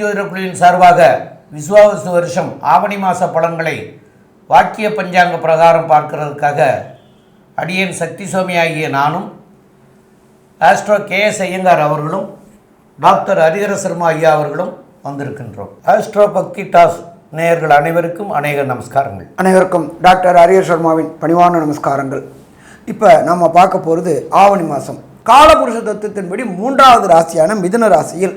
ஜோதிட குழுவின் சார்பாக விசுவாவசு வருஷம் ஆவணி மாத பலன்களை வாக்கிய பஞ்சாங்க பிரகாரம் பார்க்கிறதுக்காக அடியேன் சக்தி சுவாமி ஆகிய நானும் ஆஸ்ட்ரோ கே எஸ் ஐயங்கார் அவர்களும் டாக்டர் ஹரிஹர சர்மா ஐயா அவர்களும் வந்திருக்கின்றோம். ஆஸ்ட்ரோ பக்தி டாஸ் நேயர்கள் அனைவருக்கும் அநேக நமஸ்காரங்கள். அனைவருக்கும் டாக்டர் அரியர் சர்மாவின் பணிவான நமஸ்காரங்கள். இப்போ நம்ம பார்க்க போகிறது ஆவணி மாதம் காலபுருஷ தத்துவத்தின்படி மூன்றாவது ராசியான மிதுன ராசியில்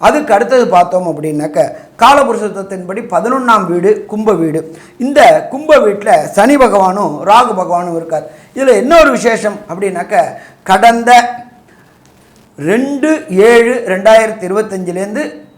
அதுக்கு அடுத்தது பார்த்தோம் அப்படின்னாக்க காலபுருஷத்தின்படி பதினொன்றாம் வீடு கும்ப வீடு. இந்த கும்ப வீட்டில் சனி பகவானும் ராகு பகவானும் இருக்கார். இதில் என்ன ஒரு விசேஷம் அப்படின்னாக்க கடந்த ரெண்டு ஏழு ரெண்டாயிரத்தி இருபத்தஞ்சிலேருந்து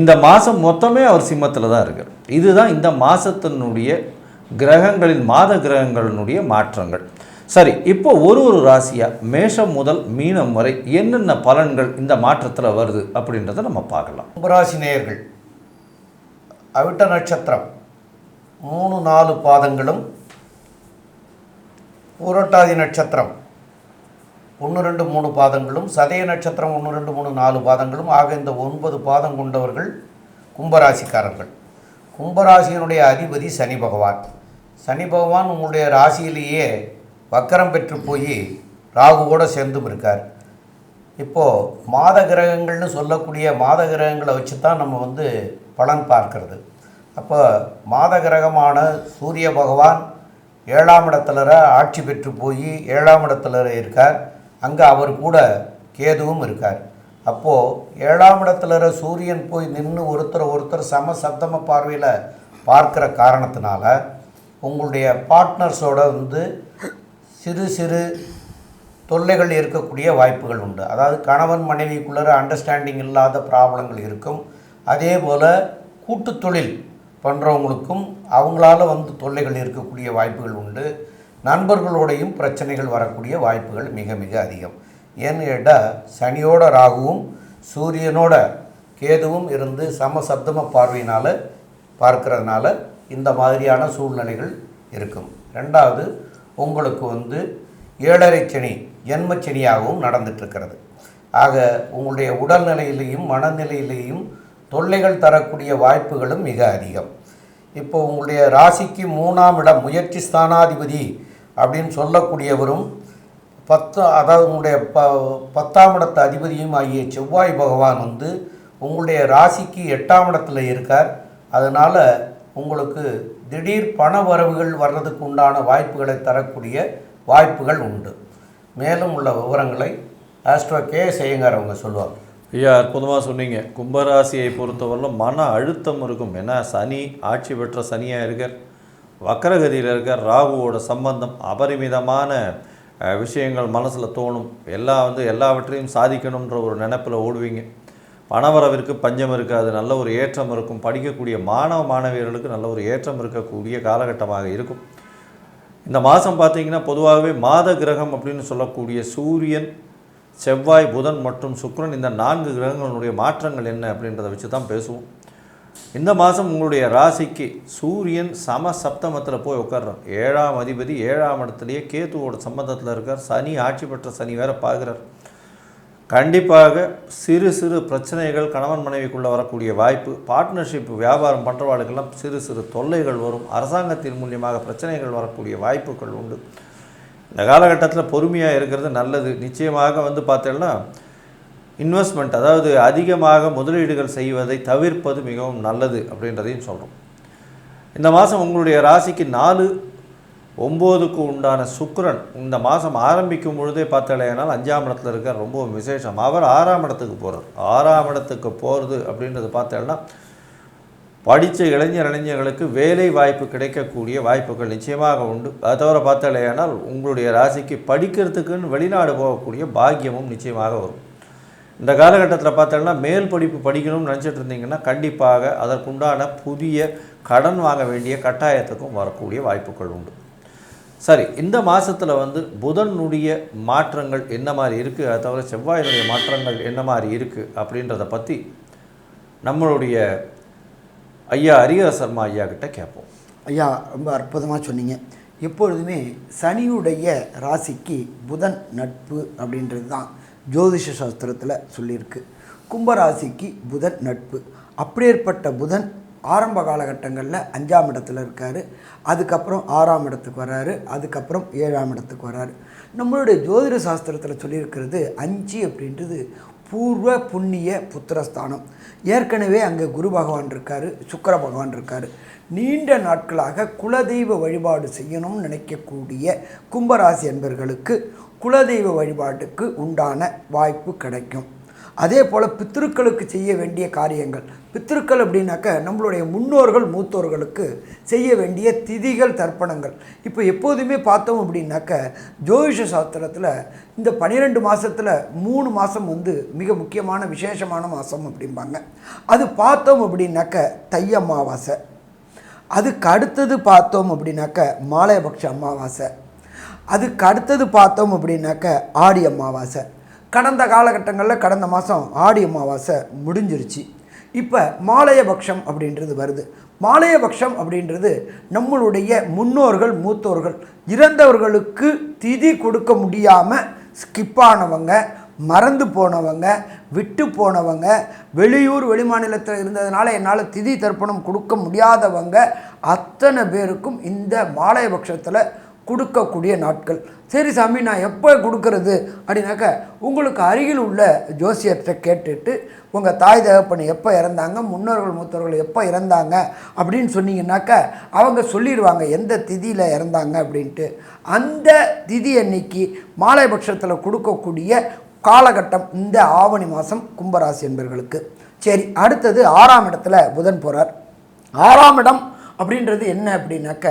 இந்த மாதம் மொத்தமே அவர் சிம்மத்தில் தான் இருக்கார். இதுதான் இந்த மாதத்தினுடைய கிரகங்களின் மாத கிரகங்களினுடைய மாற்றங்கள். சரி இப்போ ஒரு ஒரு ராசியாக மேஷம் முதல் மீனம் வரை என்னென்ன பலன்கள் இந்த மாற்றத்தில் வருது அப்படின்றத நம்ம பார்க்கலாம். கும்பராசி நேயர்கள் அவிட்ட நட்சத்திரம் மூணு நாலு பாதங்களும் பூரட்டாதி நட்சத்திரம் ஒன்று ரெண்டு மூணு பாதங்களும் சதய நட்சத்திரம் ஒன்று ரெண்டு மூணு நாலு பாதங்களும் ஆக இந்த ஒன்பது பாதம் கொண்டவர்கள் கும்பராசிக்காரர்கள். கும்பராசியினுடைய அதிபதி சனி பகவான். சனி பகவான் உங்களுடைய ராசியிலேயே வக்கரம் பெற்று போய் ராகுவோடு சேர்ந்தும் இருக்கார். இப்போது மாத கிரகங்கள்னு சொல்லக்கூடிய மாத கிரகங்களை வச்சு தான் நம்ம வந்து பலன் பார்க்கறது. அப்போ மாத கிரகமான சூரிய பகவான் ஏழாம் இடத்துல ஆட்சி பெற்று போய் ஏழாம் இடத்துல இருக்கார். அங்கே அவர் கூட கேதுவும் இருக்கார். அப்போது ஏழாம் இடத்துல சூரியன் போய் நின்று ஒருத்தர் ஒருத்தர் சம சப்தம பார்வையில் பார்க்குற காரணத்தினால உங்களுடைய பார்ட்னர்ஸோட வந்து சிறு சிறு தொல்லைகள் இருக்கக்கூடிய வாய்ப்புகள் உண்டு. அதாவது கணவன் மனைவிக்குள்ளே அண்டர்ஸ்டாண்டிங் இல்லாத ப்ராப்ளங்கள் இருக்கும். அதே போல் கூட்டு தொழில் பண்ணுறவங்களுக்கும் அவங்களால வந்து தொல்லைகள் இருக்கக்கூடிய வாய்ப்புகள் உண்டு. நண்பர்களோடையும் பிரச்சனைகள் வரக்கூடிய வாய்ப்புகள் மிக மிக அதிகம். ஏன்னு கேட்டால் சனியோட ராகுவும் சூரியனோட கேதுவும் இருந்து சமசப்தம பார்வையினால் பார்க்கறதுனால இந்த மாதிரியான சூழ்நிலைகள் இருக்கும். ரெண்டாவது உங்களுக்கு வந்து ஏழரை சனி ஜென்மச்சனியாகவும் நடந்துட்டுருக்கிறது. ஆக உங்களுடைய உடல்நிலையிலையும் மனநிலையிலையும் தொல்லைகள் தரக்கூடிய வாய்ப்புகளும் மிக அதிகம். இப்போ உங்களுடைய ராசிக்கு மூணாம் இடம் முயற்சி ஸ்தானாதிபதி அப்படின்னு சொல்லக்கூடியவரும் பத்து அதாவது உங்களுடைய ப பத்தாம் இடத்து அதிபதியும் ஆகிய செவ்வாய் பகவான் வந்து உங்களுடைய ராசிக்கு எட்டாம் இடத்துல இருக்கார். அதனால் உங்களுக்கு திடீர் பண வரவுகள் வர்றதுக்கு உண்டான வாய்ப்புகளை தரக்கூடிய வாய்ப்புகள் உண்டு. மேலும் உள்ள விவரங்களை ஆஸ்ட்ரோ கே செய்யுங்கார் அவங்க சொல்லுவாங்க. ஐயா அற்புதமாக சொன்னீங்க. கும்பராசியை பொறுத்தவரையிலும் மன அழுத்தம் இருக்கும். ஏன்னா சனி ஆட்சி பெற்ற சனியாக இருக்கார். வக்கரகதியில் இருக்கிற ராகுவோட சம்பந்தம் அபரிமிதமான விஷயங்கள் மனசில் தோணும். எல்லா வந்து எல்லாவற்றையும் சாதிக்கணுன்ற ஒரு நினப்பில் ஓடுவீங்க. பணவரவிற்கு பஞ்சம் இருக்காது. நல்ல ஒரு ஏற்றம் இருக்கும். படிக்கக்கூடிய மாணவ மாணவியர்களுக்கு நல்ல ஒரு ஏற்றம் இருக்கக்கூடிய காலகட்டமாக இருக்கும். இந்த மாதம் பார்த்தீங்கன்னா பொதுவாகவே மாத கிரகம் அப்படின்னு சொல்லக்கூடிய சூரியன் செவ்வாய் புதன் மற்றும் சுக்ரன் இந்த நான்கு கிரகங்களுடைய மாற்றங்கள் என்ன அப்படின்றத வச்சு தான் பேசுவோம். இந்த மாதம் உங்களுடைய ராசிக்கு சூரியன் சம சப்தமத்தில் போய் உட்கார்றார். ஏழாம் அதிபதி ஏழாம் இடத்துலையே கேத்துவோட சம்பந்தத்தில் இருக்கார். சனி ஆட்சி பெற்ற சனி வேற பார்க்குறார். கண்டிப்பாக சிறு சிறு பிரச்சனைகள் கணவன் மனைவிக்குள்ளே வரக்கூடிய வாய்ப்பு பார்ட்னர்ஷிப் வியாபாரம் பண்ணுறவாளுக்கெல்லாம் சிறு சிறு தொல்லைகள் வரும். அரசாங்கத்தின் மூலியமாக பிரச்சனைகள் வரக்கூடிய வாய்ப்புகள் உண்டு. இந்த காலகட்டத்தில் பொறுமையாக இருக்கிறது நல்லது. நிச்சயமாக வந்து பார்த்தீங்கன்னா இன்வெஸ்ட்மெண்ட் அதாவது அதிகமாக முதலீடுகள் செய்வதை தவிர்ப்பது மிகவும் நல்லது அப்படின்றதையும் சொல்கிறோம் இந்த மாதம் உங்களுடைய ராசிக்கு நாலு ஒம்போதுக்கு உண்டான சுக்கரன் இந்த மாதம் ஆரம்பிக்கும் பொழுதே பார்த்தலையானால் அஞ்சாம் இடத்துல இருக்க ரொம்ப விசேஷம். அவர் ஆறாம் இடத்துக்கு போகிறார் ஆறாம் இடத்துக்கு போகிறது அப்படின்றது பார்த்தேன்னா படித்த இளைஞர் இளைஞர்களுக்கு வேலை வாய்ப்பு கிடைக்கக்கூடிய வாய்ப்புகள் நிச்சயமாக உண்டு. அதை தவிர பார்த்தாலேயானால் உங்களுடைய ராசிக்கு படிக்கிறதுக்குன்னு வெளிநாடு போகக்கூடிய பாக்கியமும் நிச்சயமாக வரும். இந்த காலகட்டத்தில் பார்த்தோன்னா மேல் படிப்பு படிக்கணும்னு நினச்சிட்டு இருந்தீங்கன்னா கண்டிப்பாக அதற்குண்டான புதிய கடன் வாங்க வேண்டிய கட்டாயத்துக்கும் வரக்கூடிய வாய்ப்புகள் உண்டு. சரி இந்த மாதத்தில் வந்து புதனுடைய மாற்றங்கள் என்ன மாதிரி இருக்குது அதை தவிர செவ்வாயினுடைய மாற்றங்கள் என்ன மாதிரி இருக்குது அப்படின்றத பற்றி நம்மளுடைய ஐயா ஹரிஹர சர்மா ஐயா கிட்ட கேட்போம். ஐயா ரொம்ப அற்புதமாக சொன்னீங்க. எப்பொழுதுமே சனியுடைய ராசிக்கு புதன் நட்பு அப்படின்றது தான் ஜோதிஷ சாஸ்திரத்தில் சொல்லியிருக்கு. கும்பராசிக்கு புதன் நட்பு. அப்படியேற்பட்ட புதன் ஆரம்ப காலகட்டங்களில் அஞ்சாம் இடத்துல இருக்கார். அதுக்கப்புறம் ஆறாம் இடத்துக்கு வராரு. அதுக்கப்புறம் ஏழாம் இடத்துக்கு வராரு. நம்மளுடைய ஜோதிட சாஸ்திரத்தில் சொல்லியிருக்கிறது அஞ்சு அப்படின்றது பூர்வ புண்ணிய புத்திரஸ்தானம். ஏற்கனவே அங்கே குரு பகவான் இருக்கார் சுக்கர பகவான் இருக்கார். நீண்ட நாட்களாக குலதெய்வ வழிபாடு செய்யணும்னு நினைக்கக்கூடிய கும்பராசி என்பர்களுக்கு குலதெய்வ வழிபாட்டுக்கு உண்டான வாய்ப்பு கிடைக்கும். அதே போல் பித்திருக்களுக்கு செய்ய வேண்டிய காரியங்கள். பித்திருக்கள் அப்படின்னாக்க நம்மளுடைய முன்னோர்கள் மூத்தோர்களுக்கு செய்ய வேண்டிய திதிகள் தர்ப்பணங்கள். இப்போ எப்போதுமே பார்த்தோம் அப்படின்னாக்க ஜோதிஷ சாஸ்திரத்தில் இந்த பன்னிரெண்டு மாதத்தில் மூணு மாதம் வந்து மிக முக்கியமான விசேஷமான மாதம் அப்படிம்பாங்க. அது பார்த்தோம் அப்படின்னாக்க தை அமாவாசை. அதுக்கு அடுத்தது பார்த்தோம் அப்படின்னாக்க மாலையபக்ஷ அமாவாசை. அதுக்கு அடுத்தது பார்த்தோம் அப்படின்னாக்க ஆடி அமாவாசை. கடந்த காலகட்டங்களில் கடந்த மாதம் ஆடி அமாவாசை முடிஞ்சிருச்சு. இப்போ மாலையபக்ஷம் அப்படின்றது வருது. மாலையபக்ஷம் அப்படின்றது நம்மளுடைய முன்னோர்கள் மூத்தோர்கள் இறந்தவர்களுக்கு திதி கொடுக்க முடியாமல் ஸ்கிப் ஆனவங்க மறந்து போனவங்க விட்டு போனவங்க வெளியூர் வெளிமாநிலத்தில் இருந்ததுனால என்னால் திதி தர்ப்பணம் கொடுக்க முடியாதவங்க அத்தனை பேருக்கும் இந்த மாலையபக்ஷத்தில் கொடுக்கக்கூடிய நாட்கள். சரி சாமி நான் எப்போ கொடுக்கறது? அப்படின்னாக்க உங்களுக்கு அருகில் உள்ள ஜோசியர்கிட்ட கேட்டுட்டு உங்கள் தாய் தகப்பன் எப்போ இறந்தாங்க முன்னோர்கள் மூத்தவர்கள் எப்போ இறந்தாங்க அப்படின்னு சொன்னீங்கன்னாக்க அவங்க சொல்லிடுவாங்க எந்த திதியில் இறந்தாங்க அப்படின்ட்டு. அந்த திதி அன்னைக்கு மாலைபட்சத்தில் கொடுக்கக்கூடிய காலகட்டம் இந்த ஆவணி மாதம் கும்பராசி என்பர்களுக்கு. சரி அடுத்தது ஆறாம் இடத்துல புதன் போகிறார் ஆறாம் இடம் அப்படின்றது என்ன அப்படின்னாக்க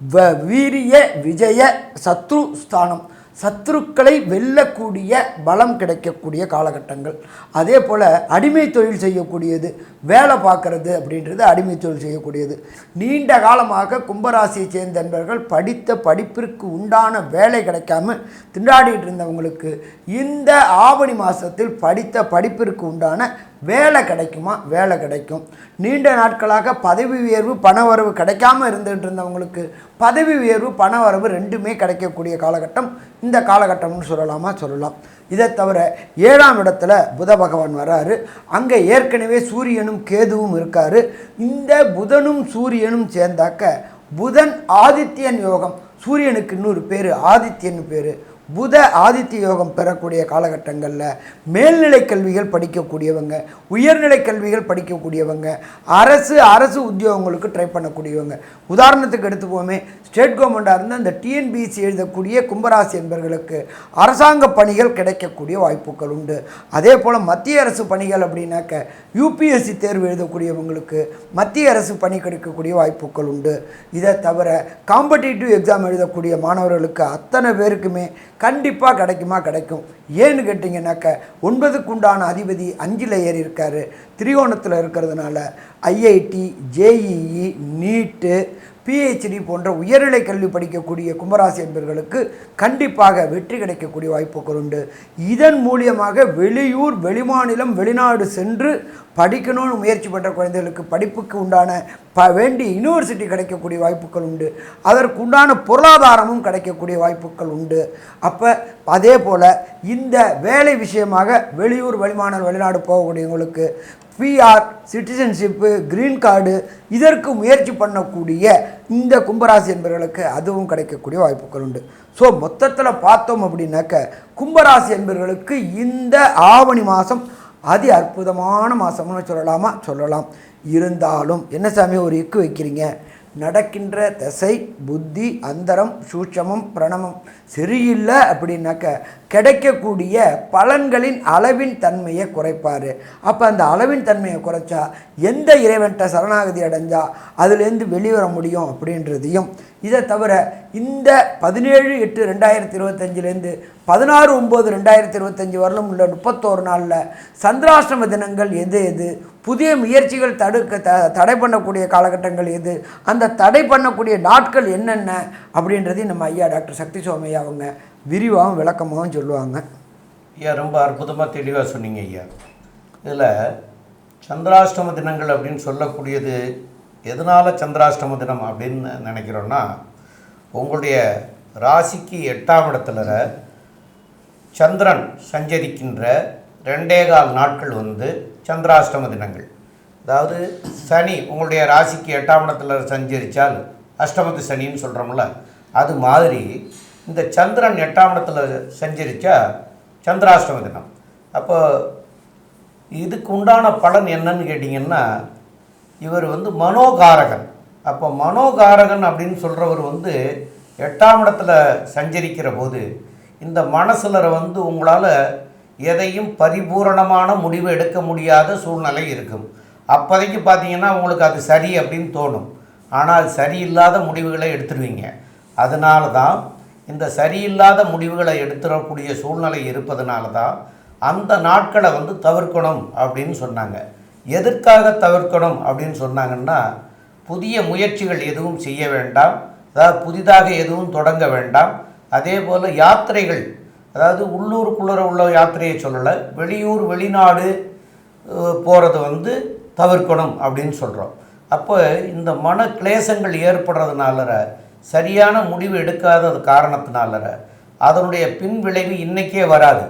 வ வீரிய விஜய சத்ரு ஸ்தானம். சத்ருக்களை வெல்லக்கூடிய பலம் கிடைக்கக்கூடிய காலகட்டங்கள். அதே போல் அடிமை தொழில் செய்யக்கூடியது வேலை பார்க்கறது அப்படின்றது அடிமை தொழில் செய்யக்கூடியது. நீண்ட காலமாக கும்பராசியை சேர்ந்த நண்பர்கள் படித்த படிப்பிற்கு உண்டான வேலை கிடைக்காம திண்டாடிட்டு இருந்தவங்களுக்கு இந்த ஆவணி மாதத்தில் படித்த படிப்பிற்கு உண்டான வேலை கிடைக்குமா? வேலை கிடைக்கும். நீண்ட நாட்களாக பதவி உயர்வு பணவரவு கிடைக்காம இருந்துகிட்டு இருந்தவங்களுக்கு பதவி உயர்வு பணவரவு ரெண்டுமே கிடைக்கக்கூடிய காலகட்டம் இந்த காலகட்டம்னு சொல்லலாமா? சொல்லலாம். இதை தவிர ஏழாம் இடத்துல புத பகவான் வராரு. அங்கே ஏற்கனவே சூரியனும் கேதுவும் இருக்காரு. இந்த புதனும் சூரியனும் சேர்ந்தாக்க புதன் ஆதித்யன் யோகம். சூரியனுக்கு இன்னொரு பேர் ஆதித்யன் பேர். புத ஆதித்ய யோகம் பெறக்கூடிய காலகட்டங்களில் மேல்நிலை கல்விகள் படிக்கக்கூடியவங்க உயர்நிலை கல்விகள் படிக்கக்கூடியவங்க அரசு அரசு உத்தியோகங்களுக்கு ட்ரை பண்ணக்கூடியவங்க. உதாரணத்துக்கு எடுத்துப்போமே ஸ்டேட் கவர்மெண்ட்டாக இருந்து அந்த டிஎன்பிசி எழுதக்கூடிய கும்பராசி என்பவர்களுக்கு அரசாங்க பணிகள் கிடைக்கக்கூடிய வாய்ப்புகள் உண்டு. அதே போல் மத்திய அரசு பணிகள் அப்படின்னாக்க யூபிஎஸ்சி தேர்வு எழுதக்கூடியவங்களுக்கு மத்திய அரசு பணி கிடைக்கக்கூடிய வாய்ப்புகள் உண்டு. இதை தவிர காம்படிட்டிவ் எக்ஸாம் எழுதக்கூடிய மாணவர்களுக்கு அத்தனை பேருக்குமே கண்டிப்பாக கிடைக்குமா? கிடைக்கும். ஏன்னு கேட்டிங்கன்னாக்க ஒன்பதுக்கு உண்டான அதிபதி அஞ்சில் ஏறி இருக்காரு திரிகோணத்தில் இருக்கிறதுனால ஐஐடி ஜேஇஇ நீட்டு பிஹெச்டி போன்ற உயர்நிலை கல்வி படிக்கக்கூடிய கும்பராசி என்பவர்களுக்கு கண்டிப்பாக வெற்றி கிடைக்கக்கூடிய வாய்ப்புகள் உண்டு. இதன் மூலியமாக வெளியூர் வெளிமாநிலம் வெளிநாடு சென்று படிக்கணும்னு முயற்சி பண்ணுற குழந்தைகளுக்கு படிப்புக்கு உண்டான ப வேண்டிய யூனிவர்சிட்டி கிடைக்கக்கூடிய வாய்ப்புகள் உண்டு. அதற்கு உண்டான பொருளாதாரமும் கிடைக்கக்கூடிய வாய்ப்புகள் உண்டு. அப்போ அதே போல் இந்த வேலை விஷயமாக வெளியூர் வெளிமாநிலம் வெளிநாடு போகக்கூடியவங்களுக்கு பிஆர் சிட்டிசன்ஷிப்பு கிரீன் கார்டு இதற்கு முயற்சி பண்ணக்கூடிய இந்த கும்பராசி என்பவர்களுக்கு அதுவும் கிடைக்கக்கூடிய வாய்ப்புகள் உண்டு. ஸோ மொத்தத்தில் பார்த்தோம் அப்படின்னாக்க கும்பராசி என்பவர்களுக்கு இந்த ஆவணி மாதம் அதி அற்புதமான மாதம்னு சொல்லலாமா? சொல்லலாம். இருந்தாலும் என்ன சாமி ஒரு இக்கு வைக்கிறீங்க? நடக்கின்ற தசை புத்தி அந்தரம் சூட்சமம் பிரணமம் சரியில்லை அப்படின்னாக்க கிடைக்கக்கூடிய பலன்களின் அளவின் தன்மையை குறைப்பார். அப்போ அந்த அளவின் தன்மையை குறைச்சா எந்த இறைவன்கிட்ட சரணாகதி அடைஞ்சா அதுலேருந்து வெளிவர முடியும் அப்படின்றதையும். இதை தவிர இந்த பதினேழு எட்டு ரெண்டாயிரத்தி இருபத்தஞ்சிலேருந்து பதினாறு ஒம்பது ரெண்டாயிரத்தி இருபத்தஞ்சி வரலும் உள்ள முப்பத்தோரு நாளில் சந்திராஷ்டம தினங்கள் எது எது? புதிய முயற்சிகள் தடுக்க த தடை பண்ணக்கூடிய காலகட்டங்கள் எது? அந்த தடை பண்ணக்கூடிய நாட்கள் என்னென்ன? அப்படின்றதையும் நம்ம ஐயா டாக்டர் சக்தி சோமையா அவங்க விரிவாகவும் விளக்கமாகவும் சொல்லுவாங்க. ஐயா ரொம்ப அற்புதமாக தெளிவாக சொன்னீங்க ஐயா. இதில் சந்திராஷ்டம தினங்கள் அப்படின்னு சொல்லக்கூடியது எதனால் சந்திராஷ்டம தினம் அப்படின்னு நினைக்கிறோன்னா உங்களுடைய ராசிக்கு எட்டாம் இடத்துல சந்திரன் சஞ்சரிக்கின்ற ரெண்டே கால் நாட்கள் வந்து சந்திராஷ்டம தினங்கள். அதாவது சனி உங்களுடைய ராசிக்கு எட்டாம் இடத்துல சஞ்சரித்தால் அஷ்டமத்து சனின்னு சொல்கிறோம்ல அது மாதிரி இந்த சந்திரன் எட்டாம் இடத்துல சஞ்சரித்தா சந்திராஷ்டம தினம். அப்போ இதுக்கு உண்டான பலன் என்னன்னு கேட்டிங்கன்னா இவர் வந்து மனோகாரகன். அப்போ மனோகாரகன் அப்படின்னு சொல்கிறவர் வந்து எட்டாம் இடத்துல சஞ்சரிக்கிற போது இந்த மனசில் வந்து உங்களால் எதையும் பரிபூரணமான முடிவு எடுக்க முடியாத சூழ்நிலை இருக்கும். அப்போதைக்கு பார்த்தீங்கன்னா உங்களுக்கு அது சரி அப்படின்னு தோணும். ஆனால் அது சரியில்லாத முடிவுகளை எடுத்துருவீங்க. அதனால தான் இந்த சரியில்லாத முடிவுகளை எடுத்துடக்கூடிய சூழ்நிலை இருப்பதனால தான் அந்த நாட்களை வந்து தவிர்க்கணும் அப்படின்னு சொன்னாங்க. எதற்காக தவிர்க்கணும் அப்படின்னு சொன்னாங்கன்னா புதிய முயற்சிகள் எதுவும் செய்ய வேண்டாம். அதாவது புதிதாக எதுவும் தொடங்க வேண்டாம். அதே போல் யாத்திரைகள் அதாவது உள்ளூருக்குள்ளே உள்ள யாத்திரையை சொல்லலை வெளியூர் வெளிநாடு போகிறத வந்து தவிர்க்கணும் அப்படின்னு சொல்கிறோம் அப்போ இந்த மன கிளேசங்கள் ஏற்படுறதுனால சரியான முடிவு எடுக்காதது காரணத்தினால அதனுடைய பின் விளைவு இன்றைக்கே வராது.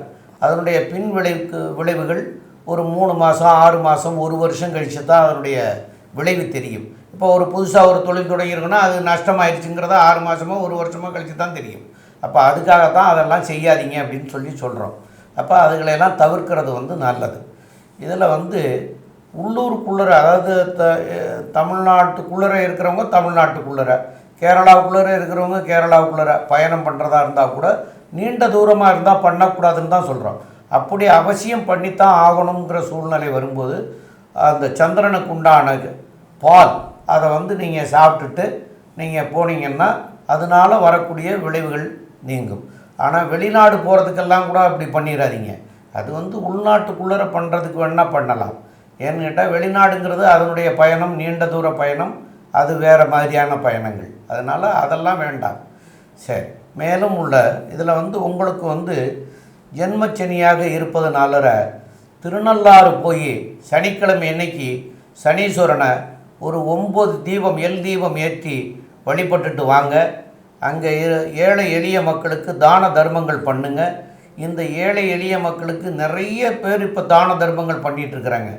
அதனுடைய பின் விளைவுக்கு விளைவுகள் ஒரு மூணு மாதம் ஆறு மாதம் ஒரு வருஷம் கழித்து தான் அதனுடைய விளைவு தெரியும். இப்போ ஒரு புதுசாக ஒரு தொழில் தொடங்கியிருக்குன்னா அது நஷ்டமாயிருச்சுங்கிறத ஆறு மாதமோ ஒரு வருஷமோ கழித்து தான் தெரியும். அப்போ அதுக்காகத்தான் அதெல்லாம் செய்யாதீங்க அப்படின்னு சொல்லி சொல்கிறோம் அப்போ அதுகளையெல்லாம் தவிர்க்கிறது வந்து நல்லது. இதில் வந்து உள்ளூருக்குள்ளர அதாவது த தமிழ்நாட்டுக்குள்ளர இருக்கிறவங்க தமிழ்நாட்டுக்குள்ளர கேரளாவுக்குள்ளர இருக்கிறவங்க கேரளாவுக்குள்ளர பயணம் பண்ணுறதா இருந்தால் கூட நீண்ட தூரமாக இருந்தால் பண்ணக்கூடாதுன்னு தான் சொல்கிறோம் அப்படி அவசியம் பண்ணித்தான் ஆகணுங்கிற சூழ்நிலை வரும்போது அந்த சந்திரனுக்கு உண்டான பால் அதை வந்து நீங்கள் சாப்பிட்டுட்டு நீங்கள் போனீங்கன்னா அதனால் வரக்கூடிய விளைவுகள் நீங்கும். ஆனால் வெளிநாடு போகிறதுக்கெல்லாம் கூட அப்படி பண்ணிடாதீங்க அது வந்து உள்நாட்டுக்குள்ளே பண்ணுறதுக்கு வேணால் பண்ணலாம். ஏன்னு கேட்டால் வெளிநாடுங்கிறது அதனுடைய பயணம் நீண்ட தூர பயணம் அது வேறு மாதிரியான பயணங்கள். அதனால் அதெல்லாம் வேண்டாம். சரி. மேலும் உள்ள இதில் வந்து உங்களுக்கு வந்து ஜென்மச்சனியாக இருப்பதனால திருநள்ளாறு போய் சனிக்கிழமை அன்னைக்கு சனீஸ்வரனை ஒரு ஒம்பது தீபம் எல் தீபம் ஏற்றி வழிபட்டுட்டு வாங்க. அங்கே ஏழை எளிய மக்களுக்கு தான தர்மங்கள் பண்ணுங்க. இந்த ஏழை எளிய மக்களுக்கு நிறைய பேர் இப்போ தான தர்மங்கள் பண்ணிகிட்ருக்குறாங்க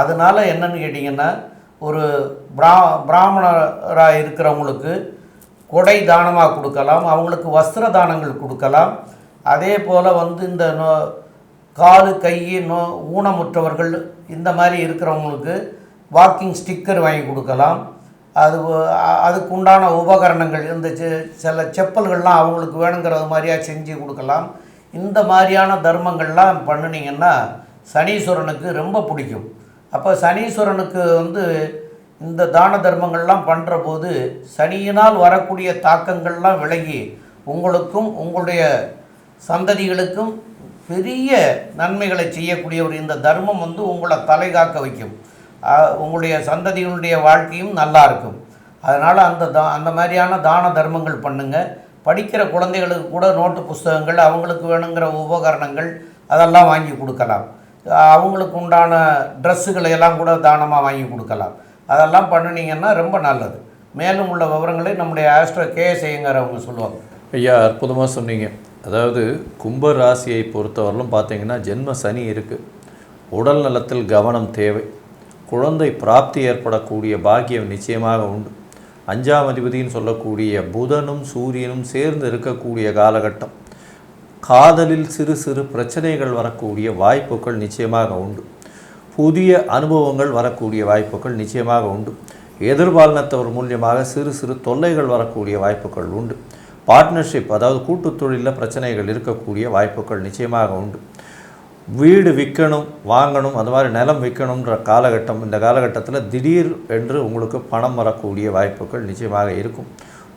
அதனால் என்னன்னு கேட்டிங்கன்னா ஒரு பிரா பிராமணராக இருக்கிறவங்களுக்கு கொடை தானமாக கொடுக்கலாம் அவங்களுக்கு வஸ்திர தானங்கள் கொடுக்கலாம். அதே போல் வந்து இந்த நோ காலு கை நோ ஊனமுற்றவர்கள் இந்த மாதிரி இருக்கிறவங்களுக்கு வாக்கிங் ஸ்டிக்கர் வாங்கி கொடுக்கலாம். அது அதுக்கு உண்டான உபகரணங்கள் இந்த சில செப்பல்கள்லாம் அவங்களுக்கு வேணுங்கிறது மாதிரியா செஞ்சு கொடுக்கலாம். இந்த மாதிரியான தர்மங்கள்லாம் பண்ணினீங்கன்னா சனீஸ்வரனுக்கு ரொம்ப பிடிக்கும். அப்போ சனீஸ்வரனுக்கு வந்து இந்த தான தர்மங்கள்லாம் பண்ணுற போது சனியினால் வரக்கூடிய தாக்கங்கள்லாம் விலகி உங்களுக்கும் உங்களுடைய சந்ததிகளுக்கும் பெரிய நன்மைகளை செய்யக்கூடிய ஒரு இந்த தர்மம் வந்து உங்களை தலை காக்க வைக்கும். உங்களுடைய சந்ததியினுடைய வாழ்க்கையும் நல்லா இருக்கும். அதனால் அந்த தா அந்த மாதிரியான தான தர்மங்கள் பண்ணுங்கள் படிக்கிற குழந்தைகளுக்கு கூட நோட்டு புஸ்தகங்கள் அவங்களுக்கு வேணுங்கிற உபகரணங்கள் அதெல்லாம் வாங்கி கொடுக்கலாம். அவங்களுக்கு உண்டான ட்ரெஸ்ஸுகளை எல்லாம் கூட தானமாக வாங்கி கொடுக்கலாம். அதெல்லாம் பண்ணினீங்கன்னா ரொம்ப நல்லது. மேலும் உள்ள விவரங்களை நம்முடைய ஆஸ்ட்ரோ கேஎஸ்ஐங்கிற அவங்க சொல்லுவாங்க. ஐயா அற்புதமாக சொன்னீங்க. அதாவது கும்ப ராசியை பொறுத்தவரையிலும் பார்த்தீங்கன்னா ஜென்ம சனி இருக்குது உடல் நலத்தில் கவனம் தேவை. குழந்தை பிராப்தி ஏற்படக்கூடிய பாக்கியம் நிச்சயமாக உண்டு. அஞ்சாம் அதிபதின்னு சொல்லக்கூடிய புதனும் சூரியனும் சேர்ந்து இருக்கக்கூடிய காலகட்டம். காதலில் சிறு சிறு பிரச்சனைகள் வரக்கூடிய வாய்ப்புகள் நிச்சயமாக உண்டு. புதிய அனுபவங்கள் வரக்கூடிய வாய்ப்புகள் நிச்சயமாக உண்டு. எதிர்பாலினத்தவர் மூலியமாக சிறு சிறு தொல்லைகள் வரக்கூடிய வாய்ப்புகள் உண்டு. பார்ட்னர்ஷிப் அதாவது கூட்டுத் தொழிலில் பிரச்சனைகள் இருக்கக்கூடிய வாய்ப்புகள் நிச்சயமாக உண்டு. வீடு விற்கணும் வாங்கணும் அந்த மாதிரி நிலம் விற்கணுன்ற காலகட்டம் இந்த காலகட்டத்தில் திடீர் என்று உங்களுக்கு பணம் வரக்கூடிய வாய்ப்புகள் நிச்சயமாக இருக்கும்.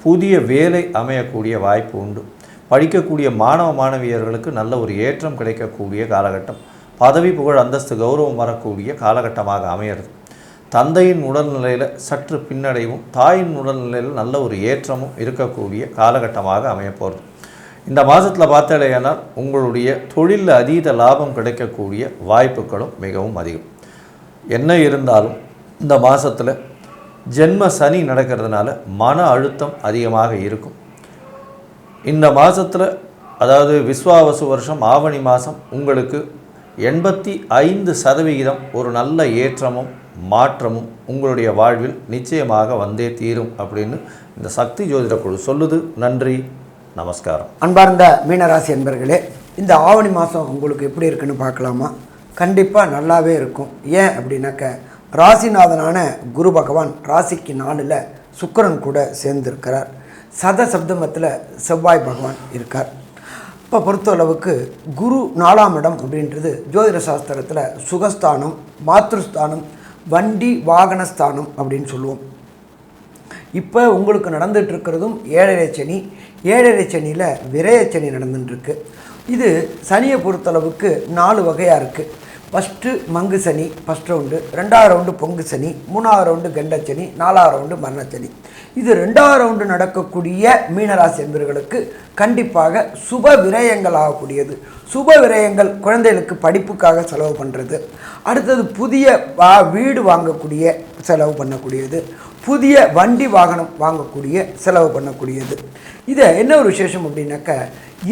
புதிய வேலை அமையக்கூடிய வாய்ப்பு உண்டு. படிக்கக்கூடிய மாணவ மாணவியர்களுக்கு நல்ல ஒரு ஏற்றம் கிடைக்கக்கூடிய காலகட்டம். பதவி புகழ் அந்தஸ்து கௌரவம் வரக்கூடிய காலகட்டமாக அமையிறது. தந்தையின் உடல்நிலையில் சற்று பின்னடைவும் தாயின் உடல்நிலையில் நல்ல ஒரு ஏற்றமும் இருக்கக்கூடிய காலகட்டமாக அமையப்போகிறது இந்த மாதத்தில் பார்த்தாலேயானால் உங்களுடைய தொழிலில் அதீத லாபம் கிடைக்கக்கூடிய வாய்ப்புகளும் மிகவும் அதிகம். என்ன இருந்தாலும் இந்த மாதத்தில் ஜென்ம சனி நடக்கிறதுனால மன அழுத்தம் அதிகமாக இருக்கும். இந்த மாதத்தில் அதாவது விஸ்வாவசு வருஷம் ஆவணி மாதம் உங்களுக்கு எண்பத்தி ஐந்து சதவிகிதம் ஒரு நல்ல ஏற்றமும் மாற்றமும் உங்களுடைய வாழ்வில் நிச்சயமாக வந்தே தீரும் அப்படின்னு இந்த சக்தி ஜோதிட குழு சொல்லுது. நன்றி. நமஸ்காரம். அன்பார்ந்த மீனராசி என்பர்களே இந்த ஆவணி மாதம் உங்களுக்கு எப்படி இருக்குன்னு பார்க்கலாமா? கண்டிப்பாக நல்லாவே இருக்கும். ஏன் அப்படின்னாக்க ராசிநாதனான குரு பகவான் ராசிக்கு நாளில் சுக்கரன் கூட சேர்ந்திருக்கிறார். சத சப்தமத்தில் செவ்வாய் பகவான் இருக்கார். இப்போ பொறுத்தளவுக்கு குரு நாலாம் இடம் அப்படின்றது ஜோதிட சாஸ்திரத்தில் சுகஸ்தானம் மாத்ருஸ்தானம் வண்டி வாகனஸ்தானம் அப்படின்னு சொல்லுவோம். இப்போ உங்களுக்கு நடந்துகிட்ருக்கிறதும் ஏழரை சனி. ஏழரை சனியில் விரய சனி நடந்துட்டுருக்கு. இது சனியை பொறுத்தளவுக்கு நாலு வகையாக இருக்குது ஃபஸ்ட்டு மங்கு சனி ஃபஸ்ட் ரவுண்டு ரெண்டாவது ரவுண்டு பொங்கு சனி மூணாவது ரவுண்டு கெண்ட சனி நாலாவது ரவுண்டு மரணச்சனி இது ரெண்டாவது ரவுண்டு நடக்கக்கூடிய மீனராசி என்பர்களுக்கு கண்டிப்பாக சுப விரயங்கள் ஆகக்கூடியது. சுப விரயங்கள் குழந்தைகளுக்கு படிப்புக்காக செலவு பண்ணுறது அடுத்தது புதிய வா- வீடு வாங்கக்கூடிய செலவு பண்ணக்கூடியது. புதிய வண்டி வாகனம் வாங்கக்கூடிய செலவு பண்ணக்கூடியது. இதை என்ன ஒரு விசேஷம் அப்படின்னாக்க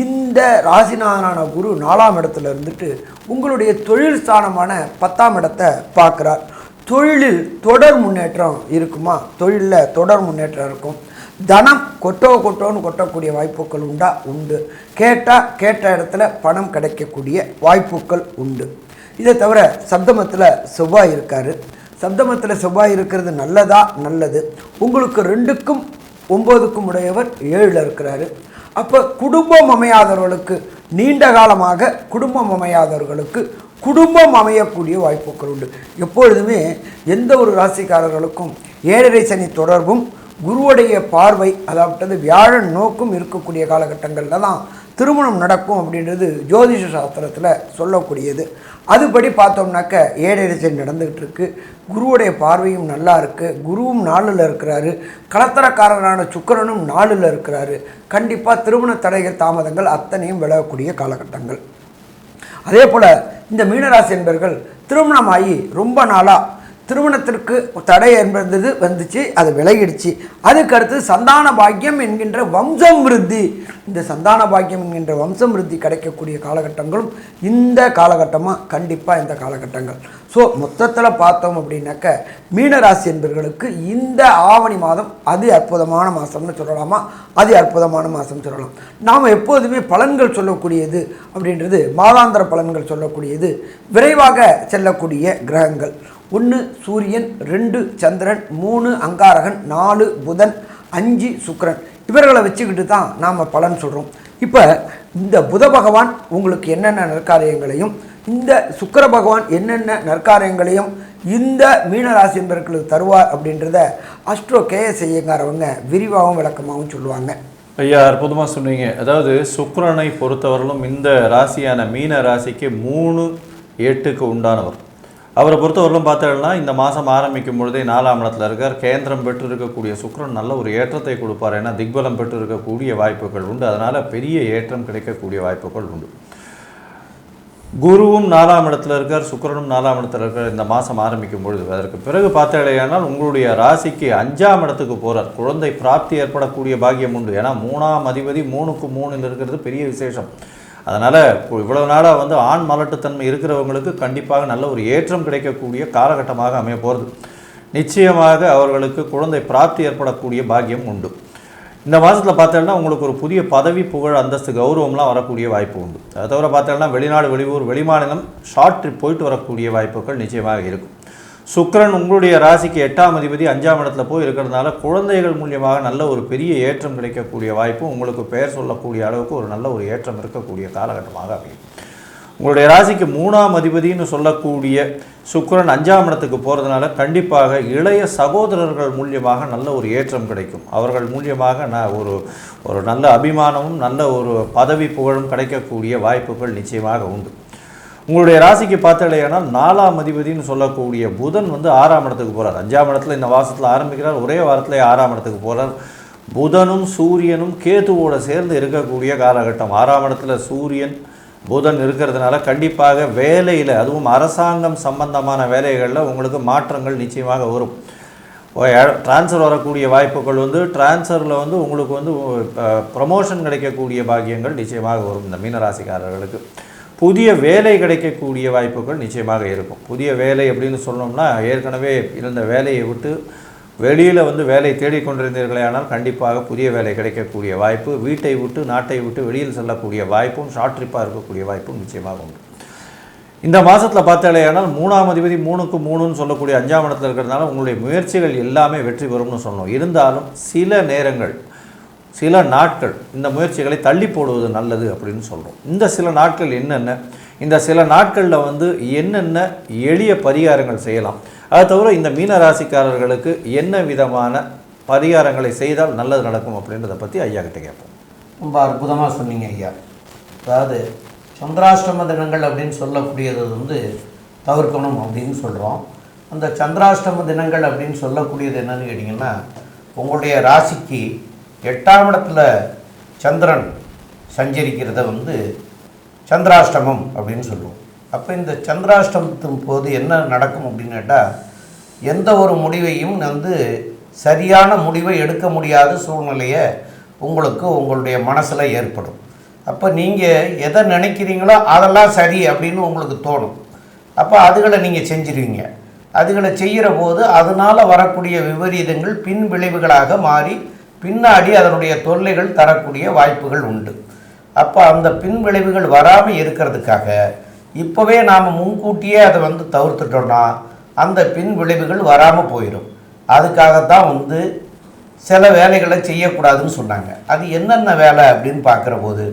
இந்த ராசிநாதனான குரு நாலாம் இடத்துல இருந்துட்டு உங்களுடைய தொழில் ஸ்தானமான பத்தாம் இடத்தை பார்க்குறார். தொழிலில் தொடர் முன்னேற்றம் இருக்குமா? தொழிலில் தொடர் முன்னேற்றம் இருக்கும். தனம் கொட்டோ கொட்டோன்னு கொட்டக்கூடிய வாய்ப்புகள் உண்டா? உண்டு. கேட்டால் கேட்ட இடத்துல பணம் கிடைக்கக்கூடிய வாய்ப்புகள் உண்டு. இதை தவிர சப்தமத்தில் செவ்வாய் இருக்கார். சப்தமத்தில் செவ்வாய் இருக்கிறது நல்லதா? நல்லது. உங்களுக்கு ரெண்டுக்கும் ஒம்போதுக்கும் உடையவர் ஏழில் இருக்கிறாரு. அப்போ குடும்பம் அமையாதவர்களுக்கு நீண்ட காலமாக குடும்பம் அமையாதவர்களுக்கு குடும்பம் அமையக்கூடிய வாய்ப்புகள் உண்டு. எப்பொழுதுமே எந்த ஒரு ராசிக்காரர்களுக்கும் ஏழரை சனி தொடர்பும் குருவுடைய பார்வை அதாவது வியாழன் நோக்கும் இருக்கக்கூடிய காலகட்டங்களில் தான் திருமணம் நடக்கும் அப்படின்றது ஜோதிஷ சாஸ்திரத்தில் சொல்லக்கூடியது. அதுபடி பார்த்தோம்னாக்க ஏழரை சனி நடந்துகிட்டு இருக்கு குருவுடைய பார்வையும் நல்லா இருக்குது குருவும் நாளில் இருக்கிறாரு. கலத்தரக்காரரான சுக்கரனும் நாளில் இருக்கிறாரு. கண்டிப்பாக திருமண தடைகள் தாமதங்கள் அத்தனையும் விலகக்கூடிய காலகட்டங்கள். அதே போல் இந்த மீனராசி என்பர்கள் திருமணமாகி ரொம்ப நாளாக திருமணத்திற்கு தடை என்பது வந்துச்சு அது விலகிடுச்சு. அதுக்கு அடுத்து சந்தான பாக்கியம் என்கின்ற வம்சம் விருத்தி. இந்த சந்தான பாக்கியம் என்கின்ற வம்சம் விருத்தி கிடைக்கக்கூடிய காலகட்டங்களும் இந்த காலகட்டமாக கண்டிப்பாக இந்த காலகட்டங்கள். ஸோ மொத்தத்தில் பார்த்தோம் அப்படின்னாக்க மீனராசி என்பவர்களுக்கு இந்த ஆவணி மாதம் அது அற்புதமான மாதம்னு சொல்லலாமா? அது அற்புதமான மாதம் சொல்லலாம். நாம் எப்போதுமே பலன்கள் சொல்லக்கூடியது அப்படின்றது மாதாந்திர பலன்கள் சொல்லக்கூடியது. விரைவாக செல்லக்கூடிய கிரகங்கள். ஒன்று சூரியன் ரெண்டு சந்திரன் மூணு அங்காரகன் நாலு புதன் அஞ்சு சுக்கரன். இவர்களை வச்சுக்கிட்டு தான் நாம் பலன் சொல்கிறோம் இப்போ இந்த புத பகவான் உங்களுக்கு என்னென்ன நற்காரியங்களையும் இந்த சுக்கர பகவான் என்னென்ன நற்காரியங்களையும் இந்த மீனராசி என்பவர்களுக்கு தருவார் அப்படின்றத அஸ்ட்ரோ கேஎஸ் ஐயங்கார் அவங்க விரிவாகவும் விளக்கமாகவும் சொல்லுவாங்க. ஐயா அற்புதமாக சொன்னீங்க. அதாவது சுக்கரனை பொறுத்தவரையிலும் இந்த ராசியான மீன ராசிக்கு மூணு எட்டுக்கு உண்டானவர். அவரை பொறுத்தவரையிலும் பார்த்தோம்னா இந்த மாதம் ஆரம்பிக்கும் பொழுதே நாலாம் இடத்துல இருக்கார். கேந்திரம் பெற்று இருக்கக்கூடிய சுக்கிரன் நல்ல ஒரு ஏற்றத்தை கொடுப்பார். ஏன்னா திக்பலம் பெற்று இருக்கக்கூடிய வாய்ப்புகள் உண்டு. அதனால் பெரிய ஏற்றம் கிடைக்கக்கூடிய வாய்ப்புகள் உண்டு. குருவும் நாலாம் இடத்துல இருக்கார். சுக்கரனும் நாலாம் இடத்துல இருக்கார். இந்த மாதம் ஆரம்பிக்கும் பொழுது. அதற்கு பிறகு பார்த்தாலேயானால் உங்களுடைய ராசிக்கு அஞ்சாம் இடத்துக்கு போகிறார் குழந்தை பிராப்தி ஏற்படக்கூடிய பாக்கியம் உண்டு. ஏன்னா மூணாம் அதிபதி மூணுக்கு மூணில் இருக்கிறது பெரிய விசேஷம். அதனால் இப்போ இவ்வளவு நாளாக வந்து ஆண் மலட்டுத்தன்மை இருக்கிறவங்களுக்கு கண்டிப்பாக நல்ல ஒரு ஏற்றம் கிடைக்கக்கூடிய காலகட்டமாக அமைய போகிறது நிச்சயமாக அவர்களுக்கு குழந்தை பிராப்தி ஏற்படக்கூடிய பாக்கியம் உண்டு. இந்த மாதத்தில் பார்த்தோம்னா உங்களுக்கு ஒரு புதிய பதவி புகழ் அந்தஸ்து கௌரவம்லாம் வரக்கூடிய வாய்ப்பு உண்டு. அதை தவிர பார்த்தோம்னா வெளிநாடு வெளியூர் வெளிமாநிலம் ஷார்ட் ட்ரிப் போயிட்டு வரக்கூடிய வாய்ப்புகள் நிச்சயமாக இருக்கும். சுக்கிரன் உங்களுடைய ராசிக்கு எட்டாம் அதிபதி அஞ்சாம் இடத்துல போய் இருக்கிறதுனால குழந்தைகள் மூலியமாக நல்ல ஒரு பெரிய ஏற்றம் கிடைக்கக்கூடிய வாய்ப்பும் உங்களுக்கு பெயர் சொல்லக்கூடிய அளவுக்கு ஒரு நல்ல ஒரு ஏற்றம் இருக்கக்கூடிய காலகட்டமாக அமையும். உங்களுடைய ராசிக்கு மூணாம் அதிபதின்னு சொல்லக்கூடிய சுக்கிரன் அஞ்சாம் இடத்துக்கு போகிறதுனால கண்டிப்பாக இளைய சகோதரர்கள் மூலியமாக நல்ல ஒரு ஏற்றம் கிடைக்கும். அவர்கள் மூலியமாக நான் ஒரு ஒரு நல்ல அபிமானமும் நல்ல ஒரு பதவி புகழும் கிடைக்கக்கூடிய வாய்ப்புகள் நிச்சயமாக உண்டு. உங்களுடைய ராசிக்கு பார்த்தாலேயானால் நாலாம் அதிபதினு சொல்லக்கூடிய புதன் வந்து ஆறாம் இடத்துக்கு போகிறார் அஞ்சாம் இடத்துல இந்த வாசத்தில் ஆரம்பிக்கிறார். ஒரே வாரத்திலே ஆறாம் இடத்துக்கு போகிறார் புதனும் சூரியனும் கேதுவோட சேர்ந்து இருக்கக்கூடிய காலகட்டம். ஆறாம் இடத்துல சூரியன் புதன் இருக்கிறதுனால கண்டிப்பாக வேலையில் அதுவும் அரசாங்கம் சம்பந்தமான வேலைகளில் உங்களுக்கு மாற்றங்கள் நிச்சயமாக வரும். ட்ரான்ஸ்ஃபர் வரக்கூடிய வாய்ப்புகள் வந்து ட்ரான்ஸ்ஃபரில் வந்து உங்களுக்கு வந்து ப்ரமோஷன் கிடைக்கக்கூடிய பாக்கியங்கள் நிச்சயமாக வரும் இந்த மீனராசிக்காரர்களுக்கு. புதிய வேலை கிடைக்கக்கூடிய வாய்ப்புகள் நிச்சயமாக இருக்கும். புதிய வேலை அப்படின்னு சொன்னோம்னா ஏற்கனவே இருந்த வேலையை விட்டு வெளியில் வந்து வேலை தேடிக்கொண்டிருந்தீர்களே ஆனால் கண்டிப்பாக புதிய வேலை கிடைக்கக்கூடிய வாய்ப்பு வீட்டை விட்டு நாட்டை விட்டு வெளியில் செல்லக்கூடிய வாய்ப்பும் ஷார்ட் ட்ரிப்பாக இருக்கக்கூடிய வாய்ப்பும் நிச்சயமாக உண்டு. இந்த மாதத்தில் பார்த்தாலேயானால் மூணாம் அதிபதி மூணுக்கு மூணுன்னு சொல்லக்கூடிய அஞ்சாம் இடத்துல இருக்கிறதுனால உங்களுடைய முயற்சிகள் எல்லாமே வெற்றி பெறும்னு சொன்னோம். இருந்தாலும் சில நேரங்கள் சில நாட்கள் இந்த முயற்சிகளை தள்ளி போடுவது நல்லது அப்படின்னு சொல்கிறோம் இந்த சில நாட்கள் என்னென்ன? இந்த சில நாட்களில் வந்து என்னென்ன எளிய பரிகாரங்கள் செய்யலாம்? அதை தவிர இந்த மீன ராசிக்காரர்களுக்கு என்ன விதமான பரிகாரங்களை செய்தால் நல்லது நடக்கும் அப்படின்றத பற்றி ஐயா கிட்ட கேட்போம். ரொம்ப அற்புதமாக சொன்னீங்க ஐயா. அதாவது சந்திராஷ்டம தினங்கள் அப்படின்னு சொல்லக்கூடியது வந்து தவிர்க்கணும் அப்படின்னு சொல்கிறோம் அந்த சந்திராஷ்டம தினங்கள் அப்படின்னு சொல்லக்கூடியது என்னன்னு கேட்டிங்கன்னா உங்களுடைய ராசிக்கு எட்டாம் இடத்துல சந்திரன் சஞ்சரிக்கிறத வந்து சந்திராஷ்டமம் அப்படின்னு சொல்லுவோம். அப்போ இந்த சந்திராஷ்டமத்தின் போது என்ன நடக்கும் அப்படின்னு கேட்டால் எந்த ஒரு முடிவையும் வந்து சரியான முடிவை எடுக்க முடியாத சூழ்நிலையை உங்களுக்கு உங்களுடைய மனசில் ஏற்படும். அப்போ நீங்கள் எதை நினைக்கிறீங்களோ அதெல்லாம் சரி அப்படின்னு உங்களுக்கு தோணும். அப்போ அதுகளை நீங்கள் செஞ்சிருவீங்க. அதுகளை செய்கிற போது அதனால் வரக்கூடிய விபரீதங்கள் பின் விளைவுகளாக மாறி பின்னாடி அதனுடைய தொல்லைகள் தரக்கூடிய வாய்ப்புகள் உண்டு. அப்போ அந்த பின் விளைவுகள் வராமல் இருக்கிறதுக்காக இப்போவே நாம் முன்கூட்டியே அதை வந்து தவிர்த்துட்டோம்னா அந்த பின் விளைவுகள் வராமல் போயிடும் அதுக்காகத்தான் வந்து சில வேலைகளை செய்யக்கூடாதுன்னு சொன்னாங்க. அது என்னென்ன வேலை அப்படின்னு பார்க்குற போது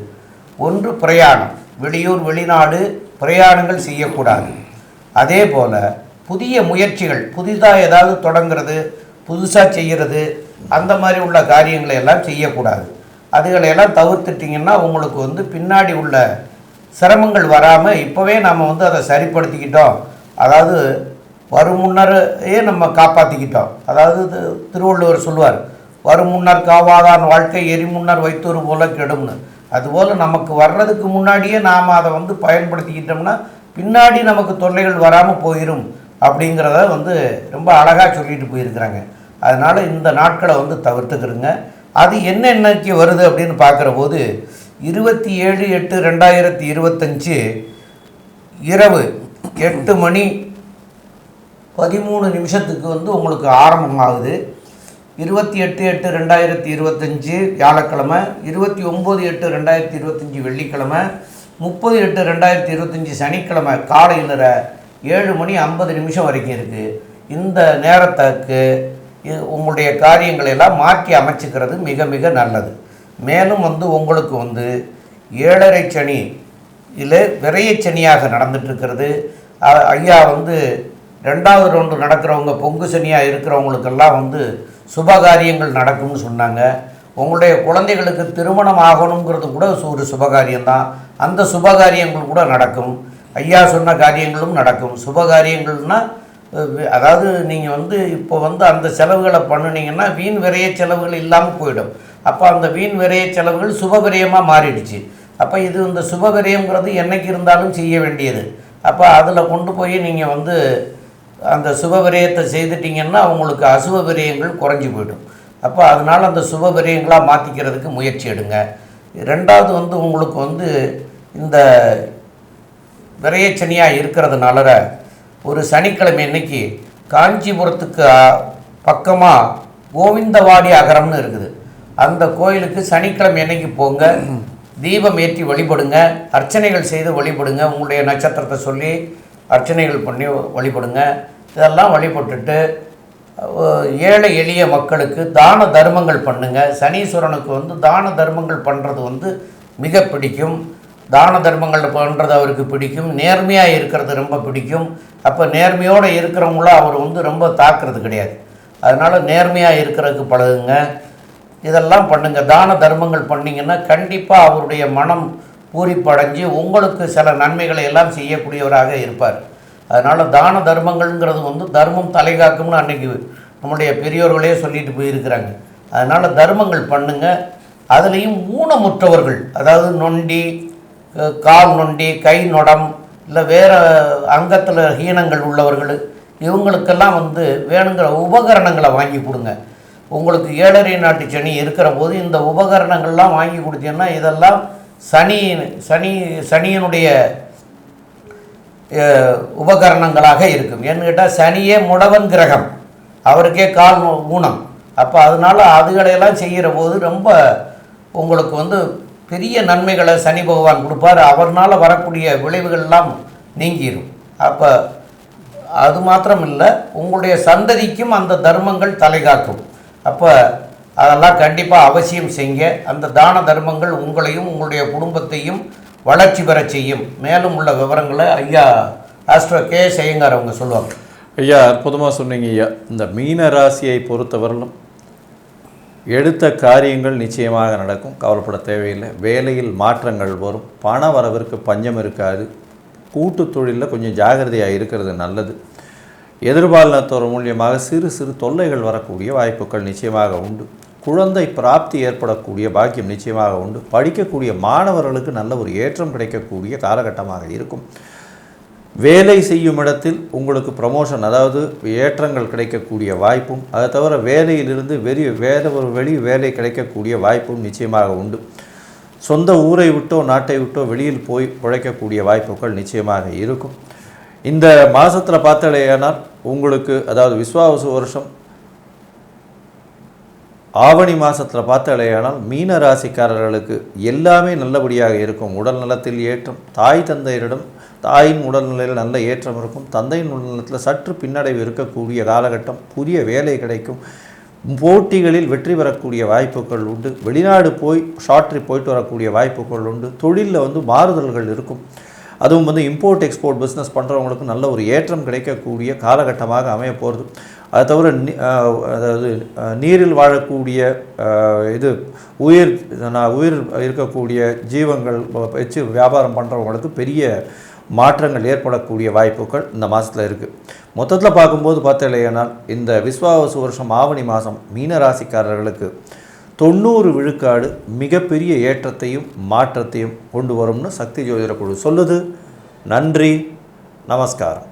ஒன்று பிரயாணம். வெளியூர் வெளிநாடு பிரயாணங்கள் செய்யக்கூடாது. அதே போல் புதிய முயற்சிகள் புதிதாக ஏதாவது தொடங்குறது புதுசாக செய்கிறது அந்த மாதிரி உள்ள காரியங்களை எல்லாம் செய்யக்கூடாது. அதுகளையெல்லாம் தவிர்த்துட்டிங்கன்னா உங்களுக்கு வந்து பின்னாடி உள்ள சிரமங்கள் வராமல் இப்போவே நாம் வந்து அதை சரிப்படுத்திக்கிட்டோம். அதாவது வரும் முன்னரையே நம்ம காப்பாற்றிக்கிட்டோம் அதாவது திருவள்ளுவர் சொல்லுவார் வரும் முன்னர் காவாதான் வாழ்க்கை எரி முன்னர் வைத்தொரு போல கெடும்னு. அதுபோல் நமக்கு வர்றதுக்கு முன்னாடியே நாம் அதை வந்து பயன்படுத்திக்கிட்டோம்னா பின்னாடி நமக்கு தொல்லைகள் வராமல் போயிடும் அப்படிங்கிறத வந்து ரொம்ப அழகாக சொல்லிட்டு போயிருக்கிறாங்க. அதனால் இந்த நாட்களை வந்து தவிர்த்துக்கிறோங்க. அது என்னென்னக்கு வருது அப்படின்னு பார்க்குற போது இருபத்தி ஏழு எட்டு ரெண்டாயிரத்தி இருபத்தஞ்சு இரவு எட்டு மணி பதிமூணு நிமிஷத்துக்கு வந்து உங்களுக்கு ஆரம்பமாகுது. இருபத்தி எட்டு எட்டு ரெண்டாயிரத்தி இருபத்தஞ்சி வியாழக்கிழமை இருபத்தி ஒம்பது எட்டு ரெண்டாயிரத்தி இருபத்தஞ்சி வெள்ளிக்கிழமை முப்பது எட்டு ரெண்டாயிரத்தி இருபத்தஞ்சி சனிக்கிழமை காலையில் ஏழு மணி ஐம்பது நிமிஷம் வரைக்கும் இருக்குது இந்த நேரத்துக்கு உங்களுடைய காரியங்களை எல்லாம் மாற்றி அமைச்சுக்கிறது மிக மிக நல்லது. மேலும் வந்து உங்களுக்கு வந்து ஏழரை சனி இல்லை விரையச்சனியாக நடந்துட்டு ஐயா வந்து ரெண்டாவது ரவுண்டு நடக்கிறவங்க பொங்கு சனியாக இருக்கிறவங்களுக்கெல்லாம் வந்து சுபகாரியங்கள் நடக்கும்னு சொன்னாங்க. உங்களுடைய குழந்தைகளுக்கு திருமணம் ஆகணுங்கிறது கூட ஒரு சுபகாரியம்தான். அந்த சுபகாரியங்கள் கூட நடக்கும். ஐயா சொன்ன காரியங்களும் நடக்கும். சுபகாரியங்கள்னா அதாவது நீங்கள் வந்து இப்போ வந்து அந்த செலவுகளை பண்ணுனீங்கன்னா வீண் விரைய செலவுகள் இல்லாமல் போயிடும். அப்போ அந்த வீண் விரைய செலவுகள் சுபவிரயமாக மாறிடுச்சு. அப்போ இது இந்த சுபவிரயங்கிறது என்னைக்கு இருந்தாலும் செய்ய வேண்டியது. அப்போ அதில் கொண்டு போய் நீங்கள் வந்து அந்த சுப செய்துட்டிங்கன்னா செய்துட்டீங்கன்னா உங்களுக்கு அசுப விரயங்கள் குறைஞ்சி போயிடும். அப்போ அதனால் அந்த சுப விரயங்களாக மாற்றிக்கிறதுக்கு முயற்சி எடுங்க. ரெண்டாவது வந்து உங்களுக்கு வந்து இந்த விரயச்சனியாக இருக்கிறதுனால ஒரு சனிக்கிழமை இன்னைக்கு காஞ்சிபுரத்துக்கு பக்கமாக கோவிந்தவாடி அகரம்னு இருக்குது. அந்த கோயிலுக்கு சனிக்கிழமை அன்னைக்கு போங்க. தீபம் ஏற்றி வழிபடுங்க. அர்ச்சனைகள் செய்து வழிபடுங்க. உங்களுடைய நட்சத்திரத்தை சொல்லி அர்ச்சனைகள் பண்ணி வழிபடுங்க. இதெல்லாம் வழிபட்டுட்டு ஏழை எளிய மக்களுக்கு தான தர்மங்கள் பண்ணுங்கள் சனீஸ்வரனுக்கு வந்து தான தர்மங்கள் பண்ணுறது வந்து மிக பிடிக்கும். தான தர்மங்கள் பண்ணுறது அவருக்கு பிடிக்கும். நேர்மையாக இருக்கிறது ரொம்ப பிடிக்கும். அப்போ நேர்மையோடு இருக்கிறவங்கள அவர் வந்து ரொம்ப தாக்குறது கிடையாது. அதனால் நேர்மையாக இருக்கிறதுக்கு பழகுங்க. இதெல்லாம் பண்ணுங்கள் தான தர்மங்கள் பண்ணிங்கன்னா கண்டிப்பாக அவருடைய மனம் பூரிப்படைஞ்சு உங்களுக்கு சில நன்மைகளை எல்லாம் செய்யக்கூடியவராக இருப்பார். அதனால் தான தர்மங்கள்ங்கிறது வந்து தர்மம் தலைகாக்கும்னு அன்றைக்கி நம்முடைய பெரியோர்களே சொல்லிட்டு போயிருக்கிறாங்க. அதனால் தர்மங்கள் பண்ணுங்கள் அதுலேயும் ஊனமுற்றவர்கள் அதாவது நொண்டி கால் நொண்டி கை நொடம் இல்லை வேறு அங்கத்தில் ஹீனங்கள் உள்ளவர்கள் இவங்களுக்கெல்லாம் வந்து வேணுங்கிற உபகரணங்களை வாங்கி கொடுங்க. உங்களுக்கு ஏழரை நாட்டு சனி இருக்கிற போது இந்த உபகரணங்கள்லாம் வாங்கி கொடுத்தீங்கன்னா இதெல்லாம் சனி சனி சனியினுடைய உபகரணங்களாக இருக்கும். ஏன்னு கேட்டால் சனியே முடவன் கிரகம். அவருக்கே கால் ஊனம். அப்போ அதனால் அதுகளையெல்லாம் செய்கிற போது ரொம்ப உங்களுக்கு வந்து பெரிய நன்மைகளை சனி பகவான் கொடுப்பார். அவர்னால் வரக்கூடிய விளைவுகள்லாம் நீங்கிடும் அப்போ அது மாத்திரம் இல்லை உங்களுடைய சந்ததிக்கும் அந்த தர்மங்கள் தலைகாக்கும் அப்போ அதெல்லாம் கண்டிப்பாக அவசியம் செய்ய அந்த தான தர்மங்கள் உங்களையும் உங்களுடைய குடும்பத்தையும் வளர்ச்சி பெற செய்யும். மேலும் உள்ள விவரங்களை ஐயா ஆஸ்ட்ரோ கே செய்யுங்கார் அவங்க சொல்லுவாங்க. ஐயா அற்புதமாக சொன்னீங்க ஐயா. இந்த மீன ராசியை பொறுத்தவரையிலும் எடுத்த காரியங்கள் நிச்சயமாக நடக்கும். கவலைப்பட தேவையில்லை. வேலையில் மாற்றங்கள் வரும். பண வரவிற்கு பஞ்சம் இருக்காது. கூட்டு தொழிலில் கொஞ்சம் ஜாகிரதையாக இருக்கிறது நல்லது. எதிர்பாலினத்தோர் மூலியமாக சிறு சிறு தொல்லைகள் வரக்கூடிய வாய்ப்புகள் நிச்சயமாக உண்டு. குழந்தை பிராப்தி ஏற்படக்கூடிய பாக்கியம் நிச்சயமாக உண்டு. படிக்கக்கூடிய மாணவர்களுக்கு நல்ல ஒரு ஏற்றம் கிடைக்கக்கூடிய காலகட்டமாக இருக்கும். வேலை செய்யும் இடத்தில் உங்களுக்கு ப்ரமோஷன் அதாவது ஏற்றங்கள் கிடைக்கக்கூடிய வாய்ப்பும் அதை தவிர வேலையிலிருந்து வெளி வேறு ஒரு வெளி வேலை கிடைக்கக்கூடிய வாய்ப்பும் நிச்சயமாக உண்டு. சொந்த ஊரை விட்டோ நாட்டை விட்டோ வெளியில் போய் உழைக்கக்கூடிய வாய்ப்புகள் நிச்சயமாக இருக்கும். இந்த மாதத்தில் பார்த்தாலேயானால் உங்களுக்கு அதாவது விஸ்வாவசு வருஷம் ஆவணி மாதத்தில் பார்த்தாலேயானால் மீன ராசிக்காரர்களுக்கு எல்லாமே நல்லபடியாக இருக்கும். உடல் நலத்தில் ஏற்றம் தாய் தந்தையரிடம் தாயின் உடல்நிலையில் நல்ல ஏற்றம் இருக்கும். தந்தையின் உடல்நலத்தில் சற்று பின்னடைவு இருக்கக்கூடிய காலகட்டம் புதிய வேலை கிடைக்கும். போட்டிகளில் வெற்றி பெறக்கூடிய வாய்ப்புகள் உண்டு. வெளிநாடு போய் ஷார்ட் ட்ரிப் போயிட்டு வரக்கூடிய வாய்ப்புகள் உண்டு. தொழிலில் வந்து மாறுதல்கள் இருக்கும். அதுவும் வந்து இம்போர்ட் எக்ஸ்போர்ட் பிஸ்னஸ் பண்ணுறவங்களுக்கு நல்ல ஒரு ஏற்றம் கிடைக்கக்கூடிய காலகட்டமாக அமைய போகிறது அதை தவிர அதாவது நீரில் வாழக்கூடிய இது உயிர் நான் உயிர் இருக்கக்கூடிய ஜீவங்கள் வச்சு வியாபாரம் பண்ணுறவங்களுக்கு பெரிய மாற்றங்கள் ஏற்படக்கூடிய வாய்ப்புகள் இந்த மாதத்தில் இருக்குது மொத்தத்தில் பார்க்கும்போது பார்த்தலையானால் இந்த விஸ்வாவசு வருஷம் ஆவணி மாதம் மீன ராசிக்காரர்களுக்கு தொண்ணூறு விழுக்காடு மிகப்பெரிய ஏற்றத்தையும் மாற்றத்தையும் கொண்டு வரும்னு சக்தி ஜோதிட குழு சொல்லுது. நன்றி. நமஸ்காரம்.